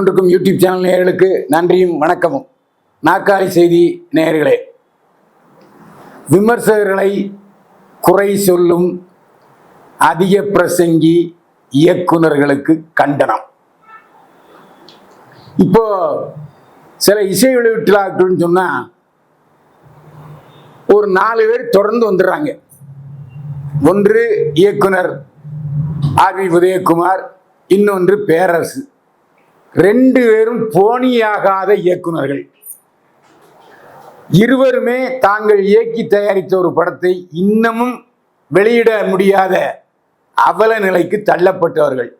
கொண்டிருக்கும் YouTube channel நேயர்களுக்கு நன்றியும் வணக்கமும். நாற்காலி செய்தி நேயர்களே விமர்சகர்களை குறை சொல்லும் அதிக பிரசங்கி இயக்குநர்களுக்கு கண்டனம். இப்போ சில இசை வெளியீட்டுலாக்கள்னு சொன்னா ஒரு நாலு பேர் தொடர்ந்து வந்துடுறாங்க. ஒன்று இயக்குனர் ஆர் வி உதயகுமார் இன்னொன்று பேரரசு. ரெண்டு பேரும் போனியாகாத இயக்குநர்கள். இருவருமே தாங்கள் இயக்கி தயாரித்த ஒரு படத்தை இன்னமும் வெளியிட முடியாத அவல நிலைக்கு தள்ளப்பட்டவர்கள்.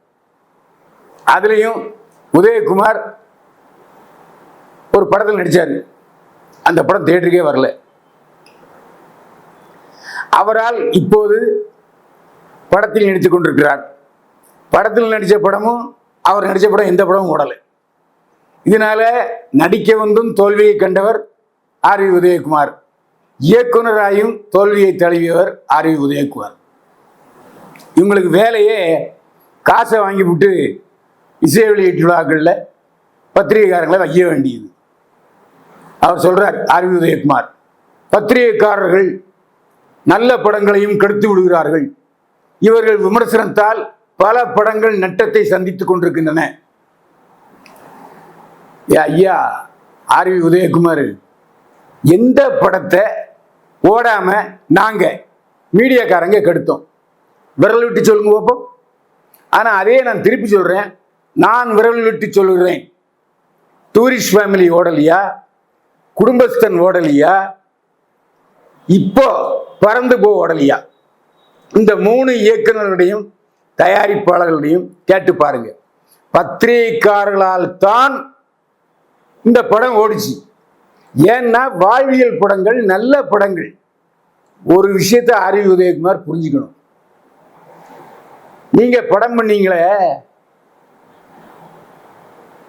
அதுலேயும் உதயகுமார் ஒரு படத்தில் நடித்தார் அந்த படம் தேட்டருக்கே வரல. அவரால் இப்போது படத்தில் நடித்து கொண்டிருக்கிறார். படத்தில் நடித்த படமும் அவர் நடித்த படம் எந்த படமும் ஓடலை. இதனால நடிக்க வந்தும் தோல்வியை கண்டவர் ஆர் வி உதயகுமார். இயக்குனராயும் தோல்வியை தழுவியவர் ஆர் வி உதயகுமார். இவங்களுக்கு வேலையே காசை வாங்கி விட்டு இசை வெளியீட்டு விழாக்களில் பத்திரிகைக்காரங்களை வைக்க வேண்டியது. அவர் சொல்றார் ஆர் வி உதயகுமார் பத்திரிகைக்காரர்கள் நல்ல படங்களையும் கெடுத்து விடுகிறார்கள். இவர்கள் விமர்சனத்தால் பல படங்கள் நட்டத்தை சந்தித்துக் கொண்டிருக்கின்றன. ஐயா ஆர் வி உதயகுமார் எந்த படத்தை ஓடாம நாங்க மீடியாக்காரங்க கெடுத்தோம்? விரல் விட்டு சொல்லுங்க பார்ப்போம் ஆனா அதே நான் திருப்பி சொல்றேன். நான் விரல் விட்டு சொல்லுகிறேன். டூரிஸ்ட் ஃபேமிலி ஓடலையா? குடும்பஸ்தன் ஓடலையா? இப்போ பறந்து போ ஓடலையா? இந்த மூணு இயக்குநர்களுடையும் தயாரிப்பாளர்களையும் கேட்டு பாருங்க. பத்திரிகைக்காரர்களால் தான் இந்த படம் ஓடிச்சு. ஏன்னா வாழ்வியல் படங்கள் நல்ல படங்கள். ஒரு விஷயத்தை ஆர்வி உதயகுமார் புரிஞ்சுக்கணும். நீங்க படம் பண்ணீங்களே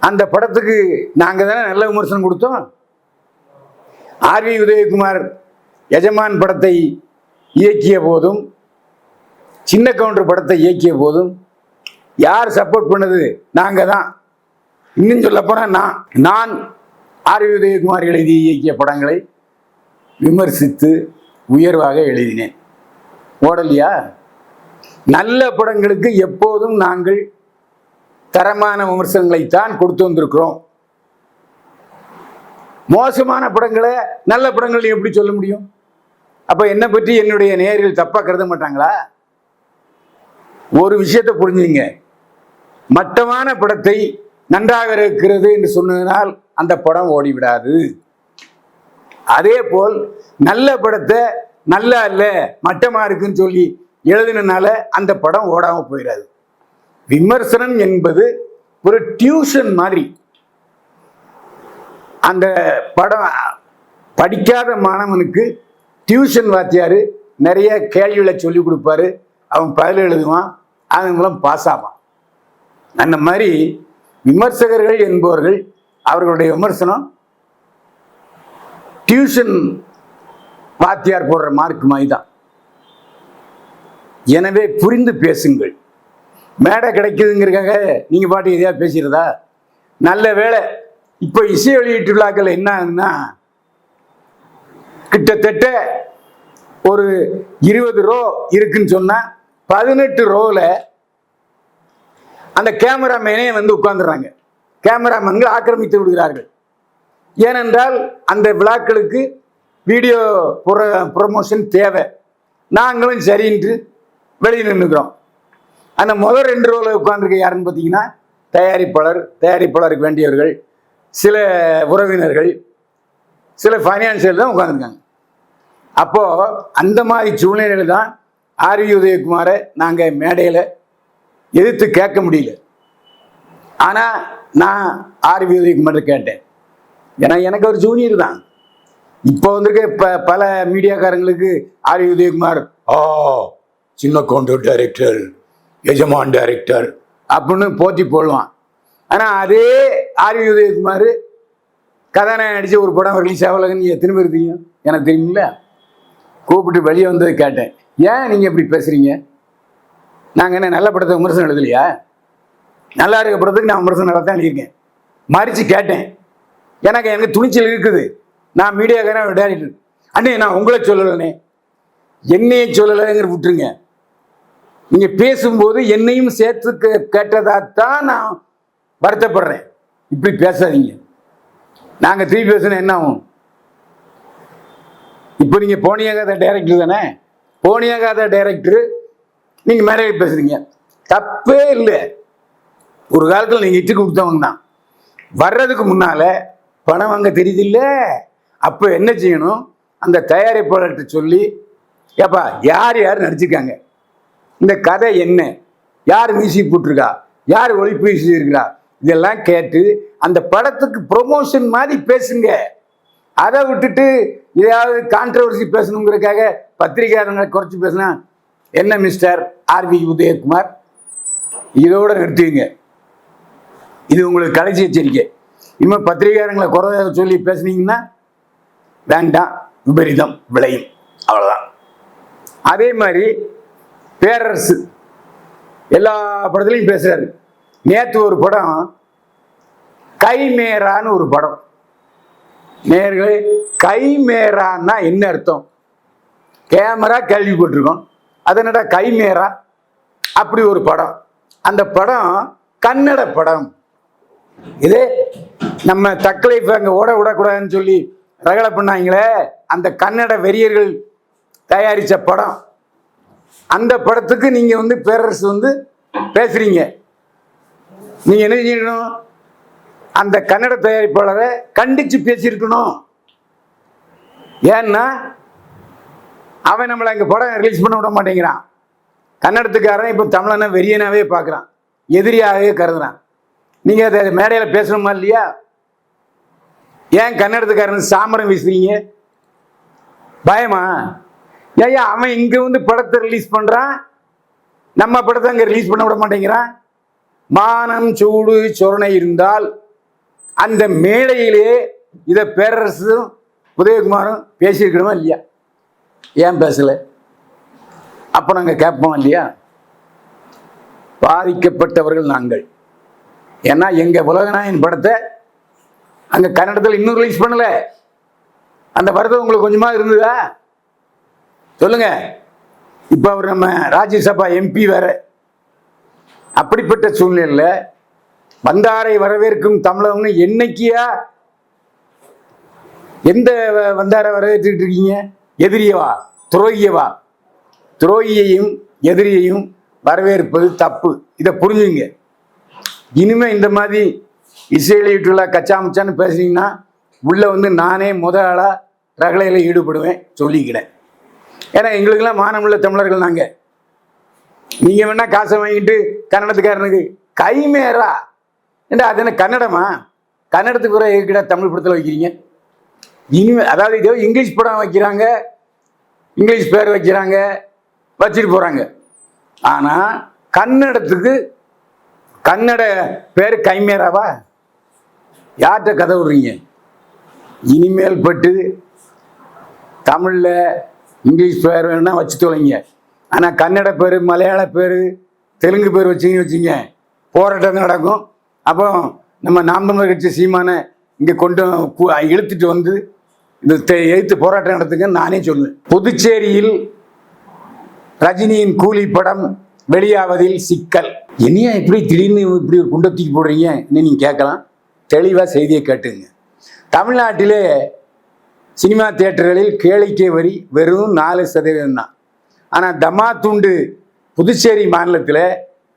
அந்த படத்துக்கு நாங்க தானே நல்ல விமர்சனம் கொடுத்தோம்? ஆர்வி உதயகுமார் எஜமான் படத்தை இயக்கிய போதும் சின்ன கவுண்டர் படத்தை இயக்கிய போதும் யார் சப்போர்ட் பண்ணது? நாங்கள் தான். இன்னும் சொல்ல நான் நான் ஆர். உதயகுமார் எழுதி இயக்கிய படங்களை விமர்சித்து உயர்வாக எழுதினேன். ஓடலையா? நல்ல படங்களுக்கு எப்போதும் நாங்கள் தரமான விமர்சனங்களை தான் கொடுத்து வந்திருக்கிறோம். மோசமான படங்களை நல்ல படங்கள் எப்படி சொல்ல முடியும்? அப்போ என்னை பற்றி என்னுடைய நேரில் தப்பாக கருத மாட்டாங்களா? ஒரு விஷயத்தை புரிஞ்சுங்க மட்டமான படத்தை நன்றாக இருக்கிறது என்று சொன்னதினால் அந்த படம் ஓடிவிடாது. அதே போல் நல்ல படத்தை நல்லா இல்லை மட்டமா இருக்குன்னு சொல்லி எழுதினால அந்த படம் ஓடாம போயிடாது விமர்சனம் என்பது ஒரு டியூஷன் மாதிரி. அந்த படம் படிக்காத மாணவனுக்கு டியூஷன் வாத்தியார் நிறைய கேள்விகளை சொல்லி கொடுப்பாரு. அவன் பதில் எழுதுவான். அதன் மூலம் பாஸ் ஆவான் அந்த மாதிரி விமர்சகர்கள் என்பவர்கள் அவர்களுடைய விமர்சனம் டியூஷன் வாத்தியார் போடுற மார்க் மாதிரி தான் எனவே புரிந்து பேசுங்கள். மேடை கிடைக்குதுங்கிறக்காக நீங்க பாட்டு எதையா பேசுறதா நல்ல வேலை இப்போ இசை வெளியீட்டு விழாக்கள் என்ன ஆகுதுன்னா கிட்டத்தட்ட ஒரு இருபது ரோ இருக்குன்னு சொன்னா பதினெட்டு ரோவில் அந்த கேமராமேனே வந்து உட்கார்ந்துடுறாங்க. கேமராமேன்கள் ஆக்கிரமித்து விடுகிறார்கள். ஏனென்றால் அந்த விழாக்களுக்கு வீடியோ ப்ரொமோஷன் தேவை. நாங்களும் சரின்ட்டு வெளியே நின்றுக்கிறோம் அந்த முதல் ரெண்டு ரோவில் உட்காந்துருக்க யாருன்னு பார்த்தீங்கன்னா தயாரிப்பாளர் தயாரிப்பாளருக்கு வேண்டியவர்கள் சில உறவினர்கள் சில ஃபைனான்சியல் தான் உட்காந்துருக்காங்க அப்போது அந்த மாதிரி சூழ்நிலையில் தான் ஆர் வி உதயகுமாரை நாங்கள் மேடையில் எதிர்த்து கேட்க முடியல. ஆனால் நான் ஆர் வி உதயகுமார் கேட்டேன். ஏன்னா எனக்கு ஒரு ஜூனியர் தான். இப்போ வந்திருக்க இப்போ பல மீடியாக்காரங்களுக்கு ஆர் உதயகுமார் ஓ சின்ன கொண்டு டைரக்டர் எஜமான் டைரக்டர் அப்படின்னு போற்றி போடுவான். ஆனால் அதே ஆர் உதயகுமார் கதாநாயகன் நடித்த ஒரு படம் ரிலீஸ் ஆகலன்னு எத்தனை திரும்ப தெரியும்? எனக்கு தெரியுங்களா கூப்பிட்டு வெளியே வந்தது கேட்டேன். ஏன் நீங்கள் இப்படி பேசுகிறீங்க நாங்கள் என்ன நல்ல படத்தை விமர்சனம் எழுதலையா? நல்லா இருக்க படத்துக்கு நான் விமர்சனம் நடத்தான் எழுதியிருக்கேன். மறித்து கேட்டேன். எனக்கு எனக்கு துணிச்சல் இருக்குது. நான் மீடியாக்காரன் டேரக்டர் அண்ணே நான் உங்களை சொல்லலைண்ணே. என்னையே சொல்லலைங்கிற விட்டுருங்க. நீங்கள் பேசும்போது என்னையும் சேர்த்து கே- நான் வருத்தப்படுறேன். இப்படி பேசாதீங்க. நாங்கள் திருப்பி பேசுனா என்ன ஆகும்? இப்போ நீங்கள் போனியாக டைரக்டர் தானே? போனியாகாத டைரக்டர் நீங்கள் மேலே பேசுறீங்க. தப்பே இல்லை. ஒரு காலத்தில் நீங்கள் இட்டு கொடுத்தவங்க தான். வர்றதுக்கு முன்னால் பணம் வாங்க தெரியுதில்ல. அப்போ என்ன செய்யணும்? அந்த தயாரிப்பாளர்கிட்ட சொல்லி ஏப்பா யார் யார் நடிச்சிருக்காங்க? இந்த கதை என்ன? யார் மியூசிக் போட்டிருக்கா? யார் ஒளிப்பேசி இருக்கிறா இதெல்லாம் கேட்டு அந்த படத்துக்கு ப்ரொமோஷன் மாதிரி பேசுங்க. அதை விட்டுட்டு ஏதாவது கான்ட்ரவர்சி பேசணுங்கிறதுக்காக பத்திரிகையாளர்களை குறைச்சி பேசினா என்ன மிஸ்டர் ஆர்வி உதயகுமார்? இதோட நிறுத்துவீங்க. இது உங்களுக்கு கடைசி எச்சரிக்கை. இனிமேல் பத்திரிகையாளர்களை குறை சொல்லி பேசுனீங்கன்னா வேண்டாம் விபரீதம் விளையும். அவ்வளோதான் அதே மாதிரி பேரரசு எல்லா படத்துலையும் பேசுகிறாரு நேற்று ஒரு படம் கைமேரான்னு ஒரு படம். நேர்களே கைமேரான்னா என்ன அர்த்தம்? கேமரா கேள்விப்பட்டிருக்கோம். அதனடா கைமேரா அப்படி ஒரு படம். அந்த படம் கன்னட படம். இது நம்ம தக்கலைஃப் அங்கே ஓட விடக்கூடாதுன்னு சொல்லி ரகலை பண்ணாங்களே அந்த கன்னட வெறியர்கள் தயாரித்த படம். அந்த படத்துக்கு நீங்கள் வந்து பேரரசு வந்து பேசுகிறீங்க நீங்கள் என்ன செய்யணும் அந்த கன்னட தயாரிப்பாளரை கண்டித்து பேசியிருக்கணும். ஏன்னா அவன் நம்மளை அங்கே படம் ரிலீஸ் பண்ண விட மாட்டேங்கிறான். கன்னடத்துக்காரன் இப்போ தமிழனை வெறியனாவே பார்க்குறான். எதிரியாகவே கருதுறான். நீங்கள் அதை மேடையில் பேசணுமா இல்லையா? ஏன் கன்னடத்துக்காரன் சாமரம் வீசுறீங்க? பயமா? ஐயா அவன் இங்கே வந்து படத்தை ரிலீஸ் பண்ணுறான் நம்ம படத்தை அங்கே ரிலீஸ் பண்ண விட மாட்டேங்கிறான். மானம் சூடு சொரணை இருந்தால் அந்த மேடையிலே இதை பேரரசும் உதயகுமாரும் பேசியிருக்கணுமா இல்லையா? ஏன் பேசலை? அப்போ நாங்கள் கேட்போம் இல்லையா? பாதிக்கப்பட்டவர்கள் நாங்கள். ஏன்னா எங்கள் உலகநாயன் படத்தை அங்கே கன்னடத்தில் இன்னும் ரிலீஸ் பண்ணல. அந்த படத்தை உங்களுக்கு கொஞ்சமாக இருந்ததா? சொல்லுங்க. இப்போ அவர் நம்ம ராஜ்யசபா எம்பி வேற. அப்படிப்பட்ட சூழ்நிலையில் வந்தாரை வரவேற்கும் தமிழகம்னு என்னைக்கியா? எந்த வ- வந்தாரை வரவேற்றுட்டு இருக்கீங்க? எதிரியவா? துரோகியவா? துரோகியையும் எதிரியையும் வரவேற்பது தப்பு. இதை புரிஞ்சுங்க. இனிமே இந்த மாதிரி இசையில கச்சா மச்சான்னு பேசுனீங்கன்னா உள்ள வந்து நானே முத ஆளா ரகலையில் ஈடுபடுவேன் சொல்லிக்கிறேன். ஏன்னா எங்களுக்கெல்லாம் மானமுள்ள தமிழர்கள் நாங்க நீங்க வேணா காசை வாங்கிட்டு கன்னடத்துக்காரனுக்கு கைமேரா ஏண்டா அது என்ன கன்னடமா? கன்னடத்துக்கு கூட எதுக்கிட்ட தமிழ் படத்தில் வைக்கிறீங்க. இனிமே அதாவது இதோ இங்கிலீஷ் படம் வைக்கிறாங்க இங்கிலீஷ் பேர் வைக்கிறாங்க வச்சுட்டு போகிறாங்க ஆனால் கன்னடத்துக்கு கன்னட பேர் கைமேராவா? யார்கிட்ட கதை விடுறீங்க? இனிமேல் பட்டு தமிழில் இங்கிலீஷ் பேர் வேணும்னா வச்சு தொலைங்க ஆனால் கன்னட பேர் மலையாள பேர் தெலுங்கு பேர் வச்சிங்க வச்சிங்க போராட்டம் நடக்கும். அப்போ நம்ம நாம் தமிழர் கட்சி சீமானை இங்கே கொண்டு இழுத்துட்டு வந்து இந்த தெ- எதிர்த்து போராட்டம் நடத்துங்க நானே சொல்லுவேன். புதுச்சேரியில் ரஜினியின் கூலி படம் வெளியாவதில் சிக்கல். என்னையா இப்படி திடீர்னு இப்படி ஒரு குண்டத்துக்கு போடுறீங்க? இன்னும் நீங்கள் கேட்கலாம். தெளிவாக செய்தியை கேட்டுங்க. தமிழ்நாட்டிலே சினிமா தியேட்டர்களில் கேளிக்கை வரி வெறும் நாலு சதவீதம் தான். ஆனால் தமாத்துண்டு புதுச்சேரி மாநிலத்தில்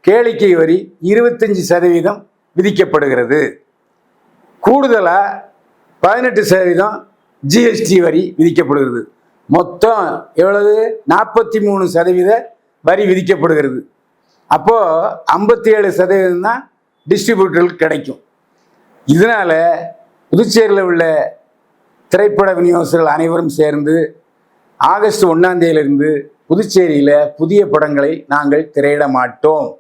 கேளிக்கை வரி இருபத்தஞ்சி சதவீதம் விதிக்கப்படுகிறது. கூடுதலாக பதினெட்டு சதவீதம் ஜிஎஸ்டி வரி விதிக்கப்படுகிறது. மொத்தம் எவ்வளவு? நாற்பத்தி மூணு சதவீத வரி விதிக்கப்படுகிறது. அப்போது ஐம்பத்தி ஏழு சதவீதம் தான் டிஸ்ட்ரிபியூட்டர்களுக்கு கிடைக்கும். இதனால் புதுச்சேரியில் உள்ள திரைப்பட விநியோகஸ்தர்கள் அனைவரும் சேர்ந்து ஆகஸ்ட் ஒன்றாந்தேதியிலிருந்து புதுச்சேரியில் புதிய படங்களை நாங்கள் திரையிட மாட்டோம்.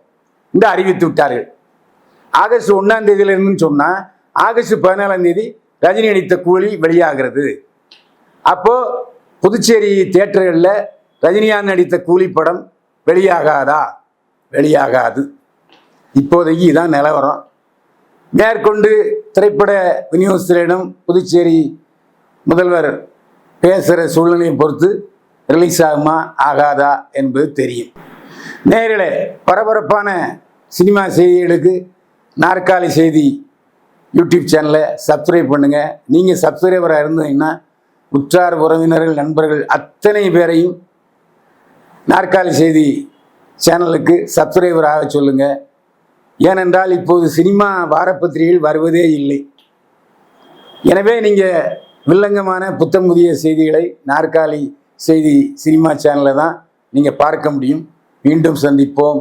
என்று அறிவித்து விட்டார்கள். ஆகஸ்ட் ஒன்றாம் தேதியிலிருந்து சொன்னால் ஆகஸ்ட் பதினாலாம் தேதி ரஜினி நடித்த கூலி வெளியாகிறது. அப்போது புதுச்சேரி தேட்டர்களில் ரஜினிகாந்த் நடித்த கூலி படம் வெளியாகாதா? வெளியாகாது. இப்போதைக்கு இதான் நிலவரம். மேற்கொண்டு திரைப்பட விநியோகஸ்தரிடம் புதுச்சேரி முதல்வர் பேசுகிற சூழ்நிலையை பொறுத்து ரிலீஸ் ஆகுமா ஆகாதா என்பது தெரியும். நேரில் பரபரப்பான சினிமா செய்திகளுக்கு நாற்காலி செய்தி யூடியூப் சேனலை சப்ஸ்கிரைப் பண்ணுங்கள் நீங்கள் சப்ஸ்கிரைபராக இருந்தீங்கன்னா உற்றார் உறவினர்கள் நண்பர்கள் அத்தனை பேரையும் நாற்காலி செய்தி சேனலுக்கு சப்ஸ்கிரைபர் ஆக சொல்லுங்கள் ஏனென்றால் இப்போது சினிமா வாரப்பத்திரிகைகள் வருவதே இல்லை. எனவே நீங்கள் வில்லங்கமான புத்தம் புதிய செய்திகளை நாற்காலி செய்தி சினிமா சேனலில் தான் நீங்கள் பார்க்க முடியும். மீண்டும் சந்திப்போம்.